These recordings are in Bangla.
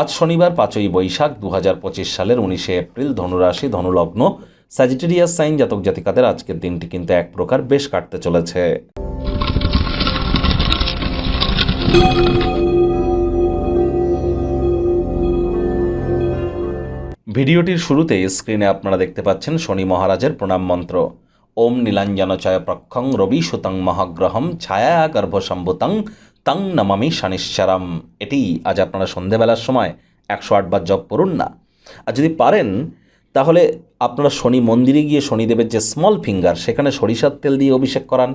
আজ শনিবার পাঁচই বৈশাখ দু পঁচিশ সালের উনিশে এপ্রিল ধনুরাশি ধনুলগ্ন স্যাজিটেরিয়াস সাইন জাতক জাতিকাদের আজকের দিনটি কিন্তু এক প্রকার বেশ কাটতে চলেছে। ভিডিওটির শুরুতে স্ক্রিনে আপনারা দেখতে পাচ্ছেন শনি মহারাজের প্রণাম মন্ত্র। ওম নীলাঞ্জনচয় প্রক্ষং রবি সুতং মহাগ্রহম ছায়া গর্ভসম্ভুতং তং নমামি শনিশ্চরম। এটি আজ আপনারা সন্ধেবেলার সময় একশো আটবার জপ করুন না। আর যদি পারেন, তাহলে আপনারা শনি মন্দিরে গিয়ে শনিদেবের যে স্মল ফিঙ্গার সেখানে সরিষার তেল দিয়ে অভিষেক করান।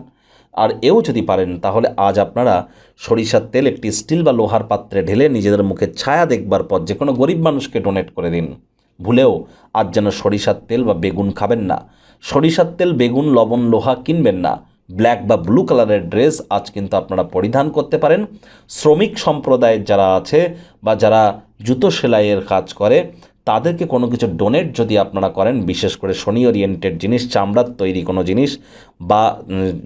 আর এও যদি পারেন, তাহলে আজ আপনারা সরিষার তেল একটি স্টিল বা লোহার পাত্রে ঢেলে নিজেদের মুখে ছায়া দেখবার পর যে কোনো গরিব মানুষকে ডোনেট করে দিন। ভুলেও আজ যেন সরিষার তেল বা বেগুন খাবেন না। সরিষার তেল, বেগুন, লবণ, লোহা কিনবেন না। ব্ল্যাক বা ব্লু কালারের ড্রেস আজ কিন্তু আপনারা পরিধান করতে পারেন। শ্রমিক সম্প্রদায়ের যারা আছে বা যারা জুতো সেলাইয়ের কাজ করে, তাদেরকে কোনো কিছু ডোনেট যদি আপনারা করেন, বিশেষ করে শনি ওরিয়েন্টেড জিনিস, চামড়ার তৈরি কোনো জিনিস বা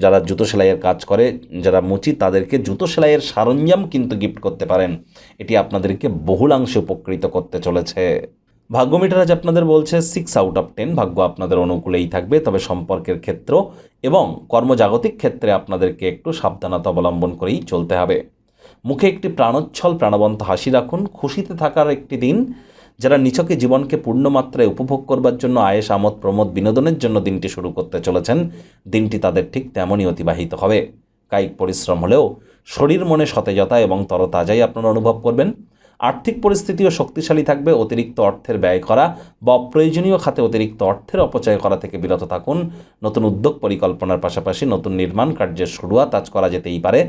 যারা জুতো সেলাইয়ের কাজ করে, যারা মুচি, তাদেরকে জুতো সেলাইয়ের সরঞ্জাম কিন্তু গিফট করতে পারেন। এটি আপনাদেরকে বহুলাংশে উপকৃত করতে চলেছে। ভাগ্য মিটার আজ আপনাদের বলছে সিক্স আউট অফ টেন ভাগ্য আপনাদের অনুকূলেই থাকবে, তবে সম্পর্কের ক্ষেত্র এবং কর্মজাগতিক ক্ষেত্রে আপনাদেরকে একটু সাবধানতা অবলম্বন করেই চলতে হবে। মুখে একটি প্রাণোচ্ছল, প্রাণবন্ত হাসি রাখুন, খুশিতে থাকার একটি দিন, যারা নিছকে জীবনকে পূর্ণমাত্রায় উপভোগ করবার জন্য আয়েস, আমোদ, প্রমোদ, বিনোদনের জন্য দিনটি শুরু করতে চলেছেন, দিনটি তাদের ঠিক তেমনই অতিবাহিত হবে। কায়িক পরিশ্রম হলেও শরীর মনে সতেজতা এবং তরতাজাই আপনারা অনুভব করবেন। আর্থিক পরিস্থিতিও শক্তিশালী থাকবে, অতিরিক্ত অর্থের ব্যয় করা বা অপ্রয়োজনীয় খাতে অতিরিক্ত অর্থের অপচয় করা থেকে বিরত থাকুন। নতুন উদ্যোগ পরিকল্পনার পাশাপাশি নতুন নির্মাণ কার্যের শুরুয়াত আজ করা যেতেই পারে।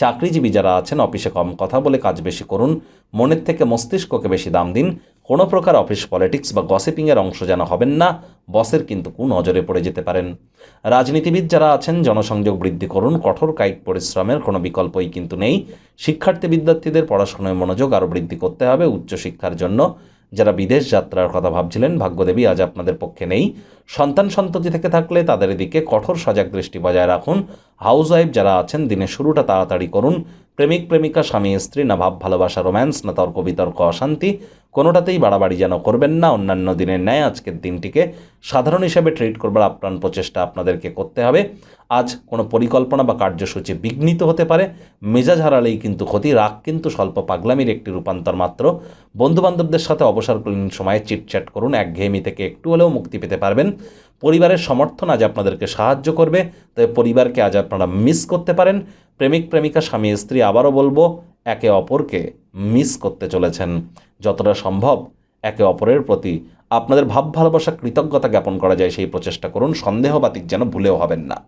চাকরিজীবী যারা আছেন, অফিসে কম কথা বলে কাজ বেশি করুন। মনের থেকে মস্তিষ্ককে বেশি দাম দিন। কোনো প্রকার অফিস পলিটিক্স বা গসিপিংয়ের অংশ যেন হবেন না, বসের কিন্তু কু নজরে পড়ে যেতে পারেন। রাজনীতিবিদ যারা আছেন, জনসংযোগ বৃদ্ধি করুন, কঠোর কায়িক পরিশ্রমের কোনো বিকল্পই কিন্তু নেই। শিক্ষার্থী বিদ্যার্থীদের পড়াশোনায় মনোযোগ আরও বৃদ্ধি করতে হবে উচ্চশিক্ষার জন্য। যারা বিদেশ যাত্রার কথা ভাবছিলেন, ভাগ্যদেবী আজ আপনাদের পক্ষে নেই। সন্তান সন্ততি থেকে থাকলে তাদের দিকে কঠোর সজাগ দৃষ্টি বজায় রাখুন। হাউস ওয়াইফ যারা আছেন, দিনের শুরুটা তাড়াতাড়ি করুন। প্রেমিক প্রেমিকা, স্বামী, স্ত্রী, না ভাব, ভালোবাসা, রোম্যান্স, না তর্ক বিতর্ক, অশান্তি। কোনোটাতেই বাড়াবাড়ি যেন করবেন না। অন্যান্য দিনের ন্যায় আজকের দিনটিকে সাধারণ হিসেবে ট্রিট করবার আপ্রাণ প্রচেষ্টা আপনাদেরকে করতে হবে। আজ কোনো পরিকল্পনা বা কার্যসূচি বিঘ্নিত হতে পারে। মেজাজ হারালেই কিন্তু ক্ষতি, রাগ কিন্তু স্বল্প পাগলামির একটি রূপান্তর মাত্র। বন্ধুবান্ধবদের সাথে অবসরকালীন সময়ে চিটচ্যাট করুন। একঘেয়েমি থেকে একটু হলেও মুক্তি পেতে পারবেন। পরিবারের সমর্থন আজ আপনাদেরকে সাহায্য করবে। তবে পরিবারকে আজ আপনারা মিস করতে পারেন। প্রেমিক, প্রেমিকা, স্বামী, স্ত্রী আবারও বলব, একে অপরকে মিস করতে চলেছেন। যতটা সম্ভব একে অপরের প্রতি আপনাদের ভাব ভালোবাসা কৃতজ্ঞতা জ্ঞাপন করা যায় সেই প্রচেষ্টা করুন। সন্দেহবাতিক যেন ভুলেও হবেন না।